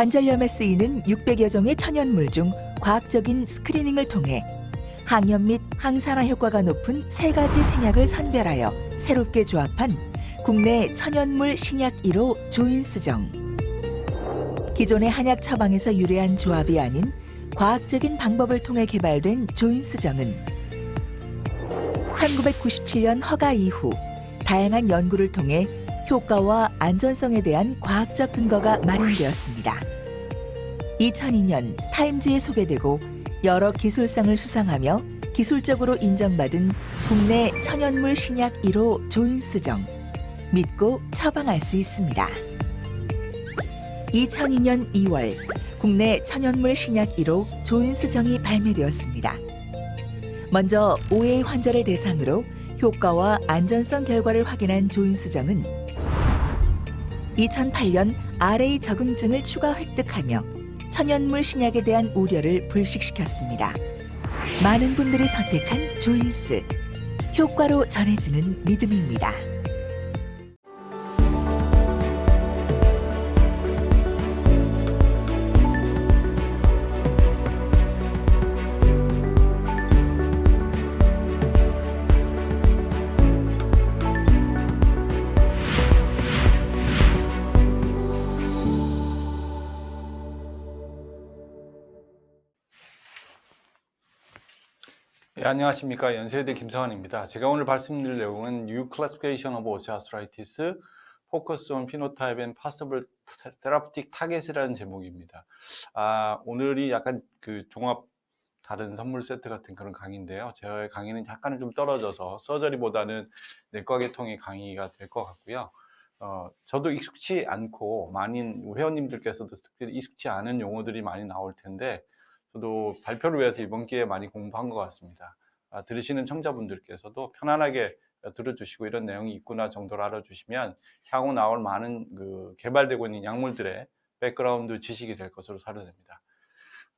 관절염에 쓰이는 600여 종의 천연물 중 과학적인 스크리닝을 통해 항염 및 항산화 효과가 높은 세 가지 생약을 선별하여 새롭게 조합한 국내 천연물 신약 1호 조인스정. 기존의 한약 처방에서 유래한 조합이 아닌 과학적인 방법을 통해 개발된 조인스정은 1997년 허가 이후 다양한 연구를 통해 효과와 안전성에 대한 과학적 근거가 마련되었습니다. 2002년 타임즈에 소개되고 여러 기술상을 수상하며 기술적으로 인정받은 국내 천연물 신약 1호 조인스정. 믿고 처방할 수 있습니다. 2002년 2월 국내 천연물 신약 1호 조인스정이 발매되었습니다. 먼저 5회 환자를 대상으로 효과와 안전성 결과를 확인한 조인스정은 2008년 RA 적응증을 추가 획득하며 천연물 신약에 대한 우려를 불식시켰습니다. 많은 분들이 선택한 조인스 효과로 전해지는 믿음입니다. 안녕하십니까 연세대 김성환입니다. 제가 오늘 말씀드릴 내용은 New Classification of Osteoarthritis, Focus on Phenotype and Possible Therapeutic Target이라는 제목입니다. 아, 오늘이 약간 그 종합 다른 선물 세트 같은 그런 강의인데요. 제 강의는 약간은 좀 떨어져서 서저리보다는 내과 계통의 강의가 될 것 같고요. 어, 저도 익숙치 않고 많은 회원님들께서도 특별히 익숙치 않은 용어들이 많이 나올 텐데 저도 발표를 위해서 이번 기회에 많이 공부한 것 같습니다. 아, 들으시는 청자분들께서도 편안하게 들어주시고 이런 내용이 있구나 정도로 알아주시면 향후 나올 많은 그 개발되고 있는 약물들의 백그라운드 지식이 될 것으로 사료됩니다.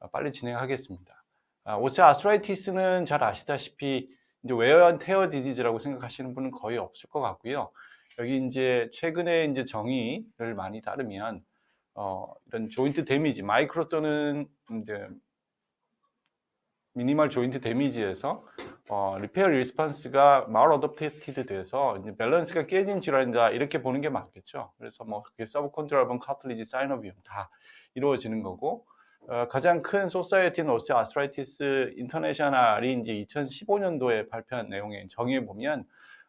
아, 빨리 진행하겠습니다. 아, 오스아스트라이티스는 잘 아시다시피 이제 웨어 테어 디지즈라고 생각하시는 분은 거의 없을 것 같고요. 여기 이제 최근에 이제 정의를 많이 따르면 어, 이런 조인트 데미지, 마이크로 또는 이제 미니멀 조인트 데미지에서 어, 리페어 리스판스가 말 어댑티드 돼서 이제 밸런스가 깨진 질환이다 이렇게 보는 게 맞겠죠. 그래서 뭐 그게 서브 컨트롤번 카틀리지 사이노비움 다 이루어지는 거고 어, 가장 큰 소사이티 오스테 아스트라이티스 인터내셔널이 이제 2015년도에 발표한 내용에 정의해 보면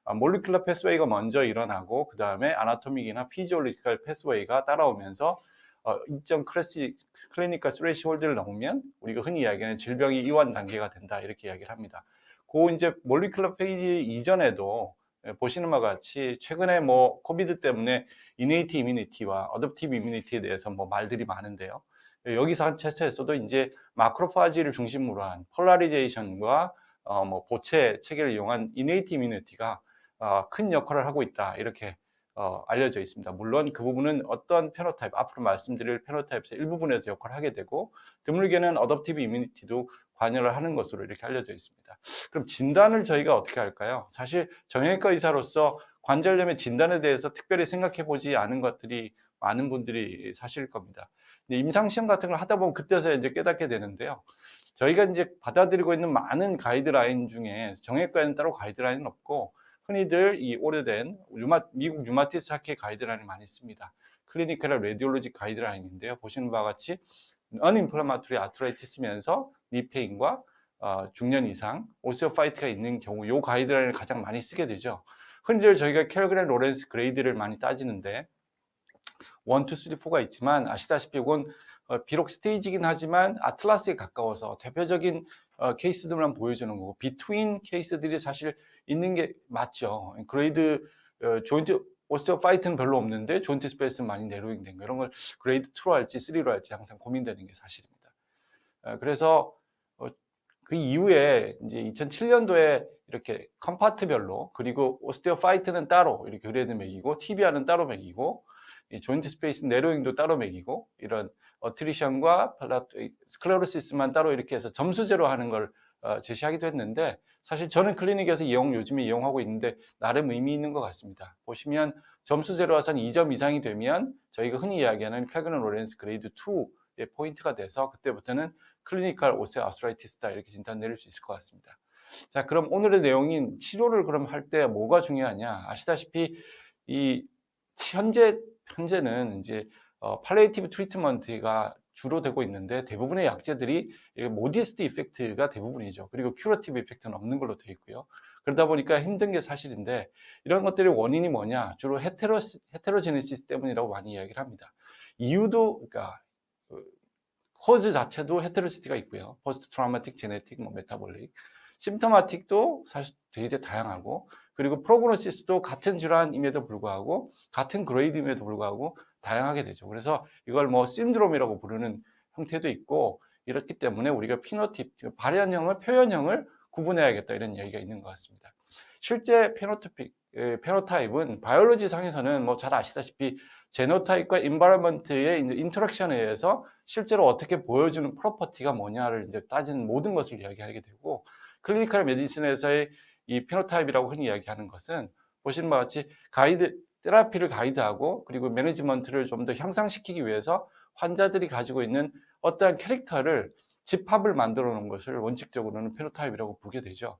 아, 몰리큘러 패스웨이가 먼저 일어나고 그 다음에 아나토믹이나 피지올리컬 패스웨이가 따라오면서 어, 일정 클래시, 클리니컬 스레시홀드를 넘으면 우리가 흔히 이야기하는 질병이 이완 단계가 된다 이렇게 이야기를 합니다. 그 이제 몰리큘러 페이지 이전에도 예, 보시는 바와 같이 최근에 뭐 코비드 때문에 이네이티 이뮤니티와 어댑티브 이뮤니티에 대해서 뭐 말들이 많은데요. 여기서 한 체스에서도 이제 마크로파지를 중심으로 한 폴라리제이션과 어, 뭐 보체 체계를 이용한 이네이티 이뮤니티가 어, 큰 역할을 하고 있다 이렇게 어, 알려져 있습니다. 물론 그 부분은 어떤 페노타입, 앞으로 말씀드릴 페노타입의 일부분에서 역할을 하게 되고 드물게는 어댑티브 이뮤니티도 관여를 하는 것으로 이렇게 알려져 있습니다. 그럼 진단을 저희가 어떻게 할까요? 사실 정형외과 의사로서 관절염의 진단에 대해서 특별히 생각해 보지 않은 것들이 많은 분들이 사실일 겁니다. 임상시험 같은 걸 하다 보면 그때서 이제 깨닫게 되는데요. 저희가 이제 받아들이고 있는 많은 가이드라인 중에 정형외과에는 따로 가이드라인은 없고 흔히들 이 오래된 류마, 미국 류마티스 학회 가이드라인을 많이 씁니다. 클리니컬 레디올로지 가이드라인인데요. 보시는 바와 같이 언인플라마토리 아트라이티스면서 니페인과 어, 중년 이상 오스오파이트가 있는 경우 이 가이드라인을 가장 많이 쓰게 되죠. 흔히들 저희가 캘그랜 로렌스 그레이드를 많이 따지는데 1, 2, 3, 4가 있지만 아시다시피 이건 어, 비록 스테이지긴 하지만 아틀라스에 가까워서 대표적인 어, 케이스들만 보여주는 거고 비트윈 케이스들이 사실 있는 게 맞죠. 그레이드 어, 조인트 오스테오 파이트는 별로 없는데 조인트 스페이스는 많이 내로잉 된 거. 이런 걸 그레이드 2로 할지 3로 할지 항상 고민되는 게 사실입니다. 어, 그래서 어, 그 이후에 이제 2007년도에 이렇게 컴파트별로 그리고 오스테오 파이트는 따로 이렇게 그레이드 매기고 TBR은 따로 매기고 이 조인트 스페이스 내로잉도 따로 매기고 이런 어트리션과 스클레로시스만 따로 이렇게 해서 점수제로 하는 걸 어, 제시하기도 했는데 사실 저는 클리닉에서 이용 요즘에 이용하고 있는데 나름 의미 있는 것 같습니다. 보시면 점수제로 와서는 2점 이상이 되면 저희가 흔히 이야기하는 쾌그너 로렌스 그레이드 2의 포인트가 돼서 그때부터는 클리니컬 오세아스트라이티스다 이렇게 진단 내릴 수 있을 것 같습니다. 자, 그럼 오늘의 내용인 치료를 그럼 할 때 뭐가 중요하냐? 아시다시피 이 현재 현재는 이제 어, 팔레이티브 트리트먼트가 주로 되고 있는데 대부분의 약제들이 모디스트 이펙트가 대부분이죠. 그리고 큐러티브 이펙트는 없는 걸로 되어 있고요. 그러다 보니까 힘든 게 사실인데 이런 것들의 원인이 뭐냐? 주로 헤테로 헤테로제네시스 때문이라고 많이 이야기를 합니다. 이유도 그러니까 허즈 자체도 헤테로시티가 있고요. 포스트 트라우마틱, 제네틱, 뭐 메타볼릭, 심토마틱도 사실 되게 다양하고 그리고 프로그노시스도 같은 질환임에도 불구하고 같은 그레이드임에도 불구하고 다양하게 되죠. 그래서 이걸 뭐 신드롬이라고 부르는 형태도 있고 이렇기 때문에 우리가 피노팁, 발현형을 표현형을 구분해야겠다 이런 얘기가 있는 것 같습니다. 실제 페노티픽, 에, 페노타입은 바이올로지 상에서는 뭐 잘 아시다시피 제노타입과 인바이먼트의 인터랙션에 의해서 실제로 어떻게 보여주는 프로퍼티가 뭐냐를 이제 따지는 모든 것을 이야기하게 되고 클리니컬 메디슨에서의 이 피노타입이라고 흔히 이야기하는 것은 보시는 바와 같이 가이드 테라피를 가이드하고 그리고 매니지먼트를 좀 더 향상시키기 위해서 환자들이 가지고 있는 어떠한 캐릭터를 집합을 만들어 놓은 것을 원칙적으로는 페노타입이라고 보게 되죠.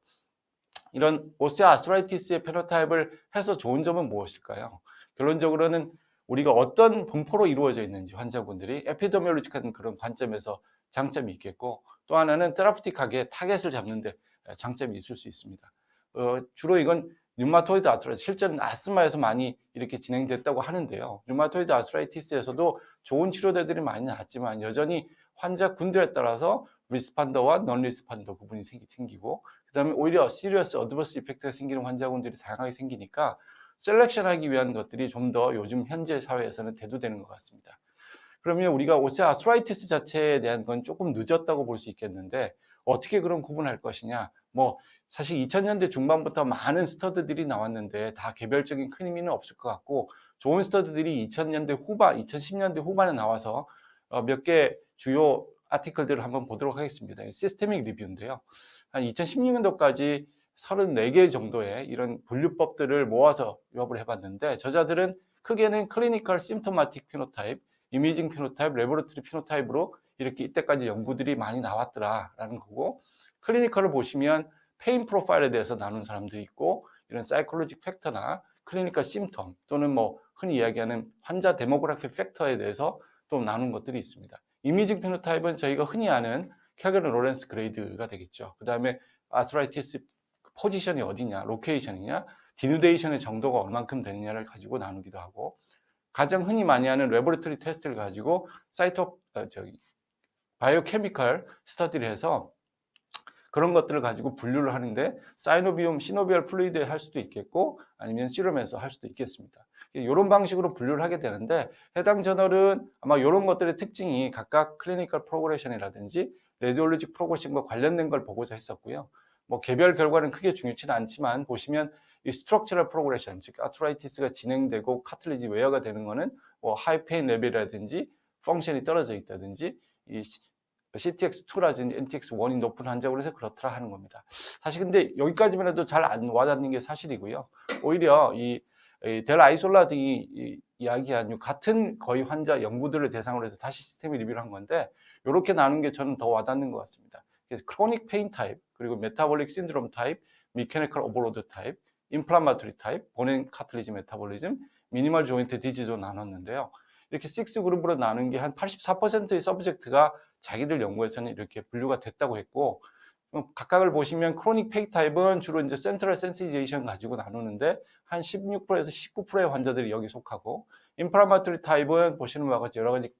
이런 오스테아스트라이티스의 페노타입을 해서 좋은 점은 무엇일까요? 결론적으로는 우리가 어떤 분포로 이루어져 있는지 환자분들이 에피데미올로직한 그런 관점에서 장점이 있겠고 또 하나는 테라프틱하게 타겟을 잡는데 장점이 있을 수 있습니다. 어, 주로 이건 류마토이드 아트라이티스, 실제는 아스마에서 많이 이렇게 진행됐다고 하는데요. 류마토이드 아트라이티스에서도 좋은 치료제들이 많이 나왔지만 여전히 환자 군들에 따라서 리스판더와 넌 리스판더 구분이 생기고 그다음에 오히려 시리어스 어드버스 이펙트가 생기는 환자군들이 다양하게 생기니까 셀렉션하기 위한 것들이 좀 더 요즘 현재 사회에서는 대두되는 것 같습니다. 그러면 우리가 오세아스트라이티스 자체에 대한 건 조금 늦었다고 볼 수 있겠는데 어떻게 그런 구분할 것이냐? 뭐 사실 2000년대 중반부터 많은 스터드들이 나왔는데 다 개별적인 큰 의미는 없을 것 같고 좋은 스터드들이 2000년대 후반, 2010년대 후반에 나와서 어, 몇개 주요 아티클들을 한번 보도록 하겠습니다. 시스테믹 리뷰인데요. 한 2016년도까지 34개 정도의 이런 분류법들을 모아서 유업을 해봤는데 저자들은 크게는 클리니컬 심토마틱 피노타입, 이미징 피노타입, 레보레토리 피노타입으로 이렇게 이때까지 연구들이 많이 나왔더라라는 거고 클리니컬을 보시면 페인 프로파일에 대해서 나눈 사람도 있고 이런 사이콜로직 팩터나 클리니컬 심텀 또는 뭐 흔히 이야기하는 환자 데모그래피 팩터에 대해서 또 나눈 것들이 있습니다. 이미징 피노타입은 저희가 흔히 아는 캐거는 로렌스 그레이드가 되겠죠. 그 다음에 아스라이티스 포지션이 어디냐, 로케이션이냐, 디누데이션의 정도가 얼만큼 되느냐를 가지고 나누기도 하고 가장 흔히 많이 하는 레보레토리 테스트를 가지고 사이토 어, 저기 바이오케미컬 스터디를 해서 그런 것들을 가지고 분류를 하는데 사이노비움, 시노비얼 플루이드에 할 수도 있겠고 아니면 시럼에서 할 수도 있겠습니다. 이런 방식으로 분류를 하게 되는데 해당 저널은 아마 이런 것들의 특징이 각각 클리니컬 프로그레션이라든지 레디올로직 프로그레션과 관련된 걸 보고자 했었고요. 뭐 개별 결과는 크게 중요치는 않지만 보시면 이 스트럭처럴 프로그레션, 즉 아트라이티스가 진행되고 카틀리지 웨어가 되는 거는 뭐 하이페인 레벨이라든지 펑션이 떨어져 있다든지 이 CTX2라든지 NTX1이 높은 환자고 그래서 그렇더라 하는 겁니다. 사실 근데 여기까지만 해도 잘 안 와닿는 게 사실이고요. 오히려 이, 델 아이솔라 등이 이, 이야기한 같은 거의 환자 연구들을 대상으로 해서 다시 시스템을 리뷰를 한 건데 이렇게 나눈 게 저는 더 와닿는 것 같습니다. 그래서 크로닉 페인 타입, 그리고 메타볼릭 신드롬 타입, 미케니컬 오버로드 타입, 인플라마토리 타입, 보낸 카틀리지 메타볼리즘, 미니멀 조인트 디지로 나눴는데요. 이렇게 6 그룹으로 나눈 게 한 84%의 서브젝트가 자기들 연구에서는 이렇게 분류가 됐다고 했고 각각을 보시면 크로닉 페이 타입은 주로 이제 센트럴 센시제이션 가지고 나누는데 한 16%에서 19%의 환자들이 여기 속하고 인프라마토리 타입은 보시는 바와 같이 여러 가지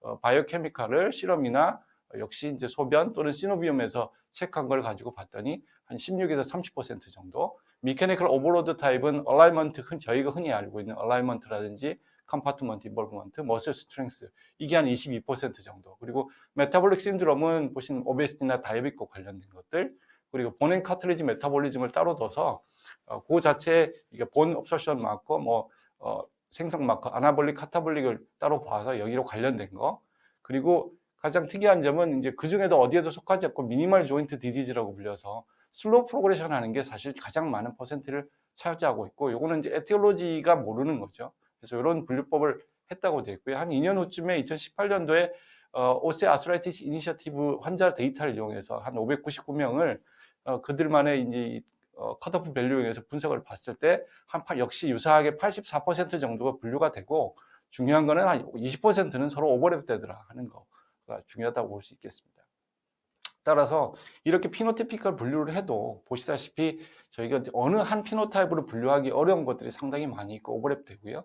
어, 바이오케미칼을 실험이나 역시 이제 소변 또는 시노비움에서 체크한 걸 가지고 봤더니 한 16에서 30% 정도. 미케니컬 오버로드 타입은 얼라이먼트 저희가 흔히 알고 있는 얼라이먼트라든지 컴파트먼트 인볼브먼트, 머슬 스트렝스 이게 한 22% 정도. 그리고 메타볼릭 신드롬은 보신 오베스티나 다이어빅과 관련된 것들 그리고 본앤 카트리지 메타볼리즘을 따로 둬서 어, 그 자체에 이게 본 옵서션 마커, 뭐 어, 생성 마커, 아나볼릭, 카타볼릭을 따로 봐서 여기로 관련된 거 그리고 가장 특이한 점은 이제 그 중에도 어디에도 속하지 않고 미니멀 조인트 디지즈라고 불려서 슬로우 프로그레션 하는 게 사실 가장 많은 퍼센트를 차지하고 있고 요거는 이제 에티올로지가 모르는 거죠. 그래서 이런 분류법을 했다고 되어 있고요. 한 2년 후쯤에 2018년도에 어, 오세 아스라이티스 이니셔티브 환자 데이터를 이용해서 한 599명을 어, 그들만의 이제 이, 어, 컷오프 밸류 이용해서 분석을 봤을 때 한 역시 유사하게 84% 정도가 분류가 되고 중요한 거는 한 20%는 서로 오버랩 되더라 하는 거가 중요하다고 볼 수 있겠습니다. 따라서 이렇게 피노티피컬 분류를 해도 보시다시피 저희가 어느 한 피노타입으로 분류하기 어려운 것들이 상당히 많이 있고 오버랩 되고요.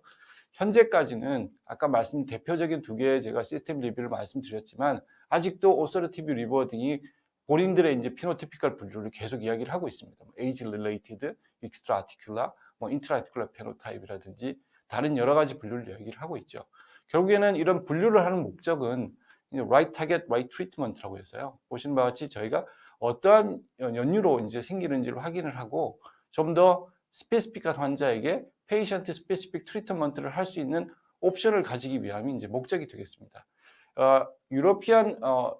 현재까지는 아까 말씀 대표적인 두 개의 제가 시스템 리뷰를 말씀드렸지만 아직도 오서르티브 리버딩이 본인들의 이제 피노티피컬 분류를 계속 이야기를 하고 있습니다. 에이지 릴레이티드, 익스트라 아티큘라, 뭐 인트라 아티큘라 페노타입이라든지 다른 여러 가지 분류를 이야기를 하고 있죠. 결국에는 이런 분류를 하는 목적은 right target, right treatment라고 해서요. 보시는 바와 같이 저희가 어떠한 연유로 이제 생기는지를 확인을 하고 좀 더 스페시픽한 환자에게 페이션트 스페시픽 트리트먼트를 할 수 있는 옵션을 가지기 위함이 이제 목적이 되겠습니다. 어, 유로피안 어,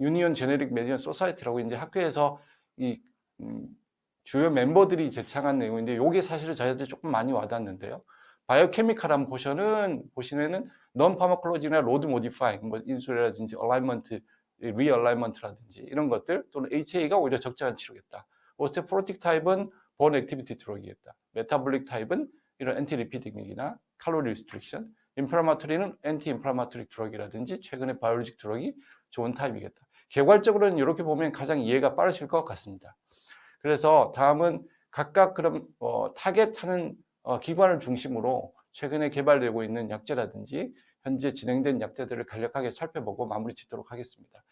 유니온 제네릭 메디언 소사이티라고 이제 학회에서 이 음, 주요 멤버들이 제창한 내용인데 이게 사실은 저희한테 조금 많이 와닿는데요. 바이오케미칼한 포션은 보시면은 non 파마콜로지나 로드 모디파잉, 뭐 인슐이라든지 얼라이먼트, 리얼라이먼트라든지 이런 것들 또는 HA가 오히려 적절한 치료겠다. 오스테프로틱 타입은 본 액티비티 드럭이겠다. 메타볼릭 타입은 이런 엔티 리피딩이나 칼로리 리스트릭션, 인플라마토리는 엔티 인플라마토리 드럭이라든지 최근에 바이올로직 드럭이 좋은 타입이겠다. 개괄적으로는 이렇게 보면 가장 이해가 빠르실 것 같습니다. 그래서 다음은 각각 그럼 어, 타겟하는 어, 기관을 중심으로 최근에 개발되고 있는 약제라든지 현재 진행된 약제들을 간략하게 살펴보고 마무리 짓도록 하겠습니다.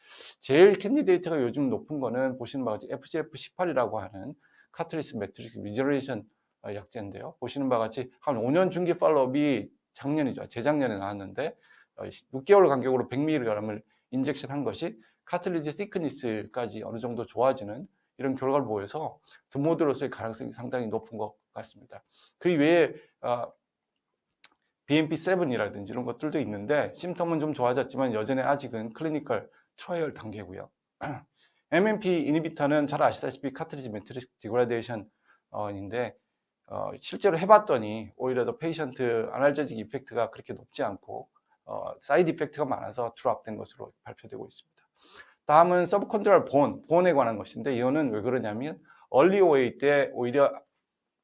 제일 캔디데이트가 요즘 높은 거는 보시는 바와 같이 FGF18이라고 하는 카트리스 매트릭스 리저레이션 어, 약제인데요. 보시는 바와 같이 한 5년 중기 팔로업이 작년이죠. 재작년에 나왔는데 6개월 간격으로 100mg을 인젝션 한 것이 카틀리지 시크니스까지 어느 정도 좋아지는 이런 결과를 보여서 드모드로서의 가능성이 상당히 높은 것 같습니다. 그 외에 어, BMP7이라든지 이런 것들도 있는데 심텀은 좀 좋아졌지만 여전히 아직은 클리니컬 트라이얼 단계고요. MMP 이니비터는 잘 아시다시피 카트리지 매트릭스 디그라데이션인데 어, 실제로 해봤더니 오히려 더 페이션트 아날제직 이펙트가 그렇게 높지 않고 어, 사이드 이펙트가 많아서 드랍된 것으로 발표되고 있습니다. 다음은 서브컨트롤 본, 본에 관한 것인데 이거는 왜 그러냐면 얼리 오웨이 때 오히려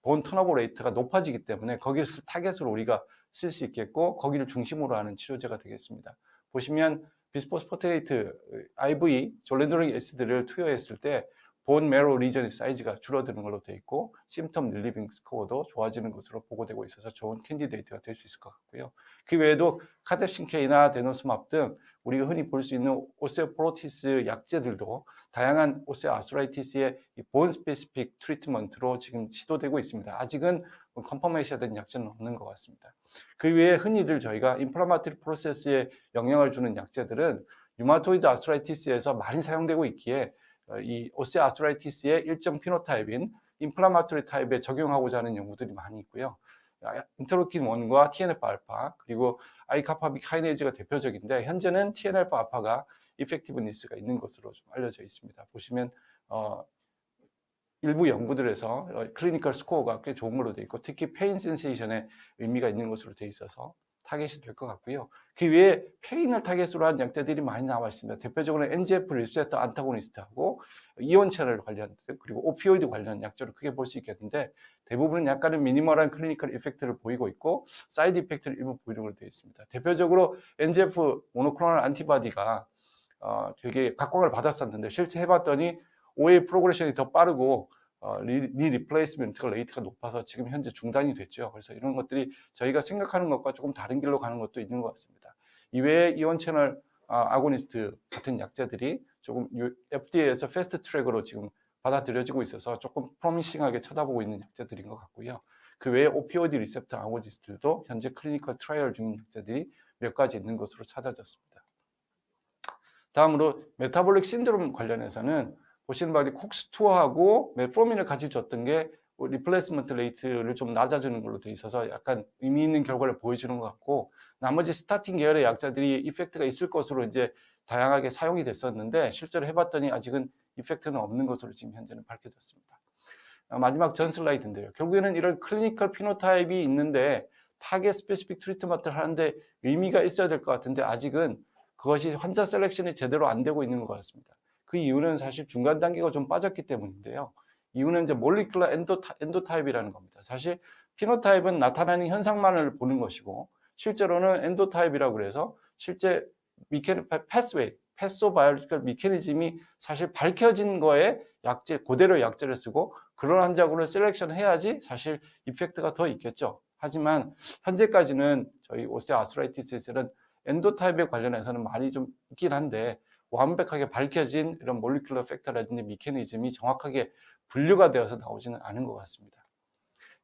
본 턴오버 레이트가 높아지기 때문에 거기서 타겟으로 우리가 쓸 수 있겠고 거기를 중심으로 하는 치료제가 되겠습니다. 보시면 비스포스포테이트 IV 졸렌도링 에시드를 투여했을 때 본 메로 리전의 사이즈가 줄어드는 걸로 되어 있고 심텀 릴리빙 스코어도 좋아지는 것으로 보고되고 있어서 좋은 캔디데이트가 될 수 있을 것 같고요. 그 외에도 카뎁신케이나 데노스맙 등 우리가 흔히 볼 수 있는 오세오프로티스 약제들도 다양한 오세오아스라이티스의 본 스페시픽 트리트먼트로 지금 시도되고 있습니다. 아직은 컨퍼메이션된 약제는 없는 것 같습니다. 그 외에 흔히들 저희가 인플라마토리 프로세스에 영향을 주는 약제들은 유마토이드 아스트라이티스에서 많이 사용되고 있기에 어, 이 오세아스트라이티스의 일정 피노타입인 인플라마토리 타입에 적용하고자 하는 연구들이 많이 있고요. 인터로킨 1과 TNF 알파 그리고 아이카파비 카이네이즈가 대표적인데 현재는 TNF 알파가 이펙티브니스가 있는 것으로 좀 알려져 있습니다. 보시면 어, 일부 연구들에서 클리니컬 스코어가 꽤 좋은 걸로 되어 있고 특히 페인 센세이션에 의미가 있는 것으로 되어 있어서 타겟이 될 것 같고요. 그 외에 페인을 타겟으로 한 약제들이 많이 나와 있습니다. 대표적으로 NGF 리셉터 안타고니스트하고 이온 채널 관련 그리고 오피오이드 관련 약제를 크게 볼 수 있겠는데 대부분은 약간은 미니멀한 클리니컬 이펙트를 보이고 있고 사이드 이펙트를 일부 보이는 되어 있습니다. 대표적으로 NGF 모노클로널 안티바디가 어, 되게 각광을 받았었는데 실제 해봤더니 OA 프로그레션이 더 빠르고 어, 리, 리 리플레이스먼트 레이트가 높아서 지금 현재 중단이 됐죠. 그래서 이런 것들이 저희가 생각하는 것과 조금 다른 길로 가는 것도 있는 것 같습니다. 이외에 이온 채널 아, 아고니스트 같은 약자들이 조금 FDA에서 패스트 트랙으로 지금 받아들여지고 있어서 조금 프로미싱하게 쳐다보고 있는 약자들인 것 같고요. 그 외에 오피오디 리셉터 아고니스트들도 현재 클리니컬 트라이얼 중인 약자들이 몇 가지 있는 것으로 찾아졌습니다. 다음으로 메타볼릭 신드롬 관련해서는 보시는 바와 같이 콕스2하고 메프로민을 같이 줬던 게 리플레이스먼트 레이트를 좀 낮아주는 걸로 돼 있어서 약간 의미 있는 결과를 보여주는 것 같고 나머지 스타팅 계열의 약자들이 이펙트가 있을 것으로 이제 다양하게 사용이 됐었는데 실제로 해봤더니 아직은 이펙트는 없는 것으로 지금 현재는 밝혀졌습니다. 아, 마지막 전 슬라이드인데요. 결국에는 이런 클리니컬 피노타입이 있는데 타겟 스페시픽 트리트먼트를 하는데 의미가 있어야 될 것 같은데 아직은 그것이 환자 셀렉션이 제대로 안 되고 있는 것 같습니다. 그 이유는 사실 중간 단계가 좀 빠졌기 때문인데요. 이유는 이제 엔도타, 엔도타입이라는 겁니다. 사실 피노타입은 나타나는 현상만을 보는 것이고 실제로는 엔도타입이라고 그래서 실제 미케 패스웨이, 패소바이올리컬 미케니즘이 사실 밝혀진 거에 약제 그대로 약제를 쓰고 그런 환자군을 셀렉션 해야지 사실 이펙트가 더 있겠죠. 하지만 현재까지는 저희 오스테오아스트라이티스에서는 엔도타입에 관련해서는 많이 좀 있긴 한데 완벽하게 밝혀진 이런 몰리큘러 팩터라든지 미케니즘이 정확하게 분류가 되어서 나오지는 않은 것 같습니다.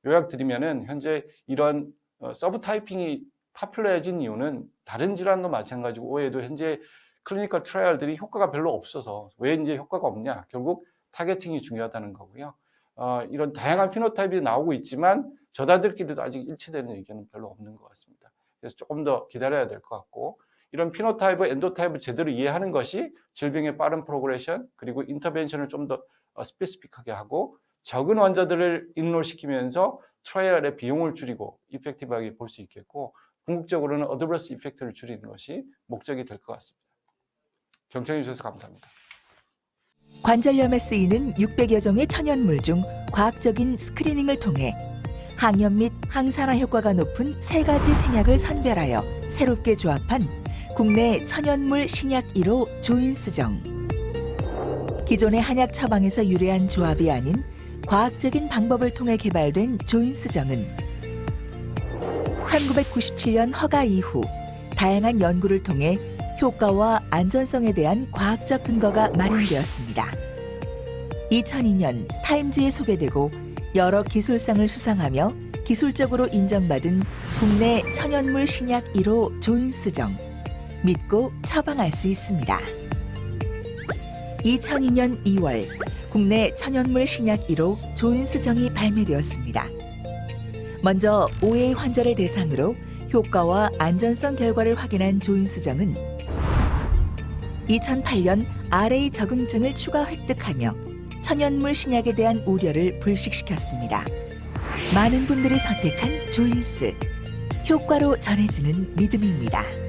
요약 드리면은 현재 이런 어, 서브 타이핑이 파퓰러해진 이유는 다른 질환도 마찬가지고 오해도 현재 클리니컬 트라이얼들이 효과가 별로 없어서 왜 이제 효과가 없냐? 결국 타겟팅이 중요하다는 거고요. 어, 이런 다양한 피노타입이 나오고 있지만 저자들끼리도 아직 일치되는 의견은 별로 없는 것 같습니다. 그래서 조금 더 기다려야 될 것 같고 이런 피노타입을 엔도타입을 제대로 이해하는 것이 질병의 빠른 프로그레션 그리고 인터벤션을 좀 더 스페시픽하게 하고 적은 환자들을 인롤시키면서 트라이얼의 비용을 줄이고 이펙티브하게 볼 수 있겠고 궁극적으로는 어드버스 이펙트를 줄이는 것이 목적이 될 것 같습니다. 경청해 주셔서 감사합니다. 관절염에 쓰이는 600여 종의 천연물 중 과학적인 스크리닝을 통해 항염 및 항산화 효과가 높은 세 가지 생약을 선별하여 새롭게 조합한 국내 천연물 신약 1호 조인스정. 기존의 한약 처방에서 유래한 조합이 아닌 과학적인 방법을 통해 개발된 조인스정은 1997년 허가 이후 다양한 연구를 통해 효과와 안전성에 대한 과학적 근거가 마련되었습니다. 2002년 타임즈에 소개되고 여러 기술상을 수상하며 기술적으로 인정받은 국내 천연물 신약 1호 조인스정. 믿고 처방할 수 있습니다. 2002년 2월 국내 천연물 신약 1호 조인스정이 발매되었습니다. 먼저 5회 환자를 대상으로 효과와 안전성 결과를 확인한 조인스정은 2008년 RA 적응증을 추가 획득하며 천연물 신약에 대한 우려를 불식시켰습니다. 많은 분들이 선택한 조인스. 효과로 전해지는 믿음입니다.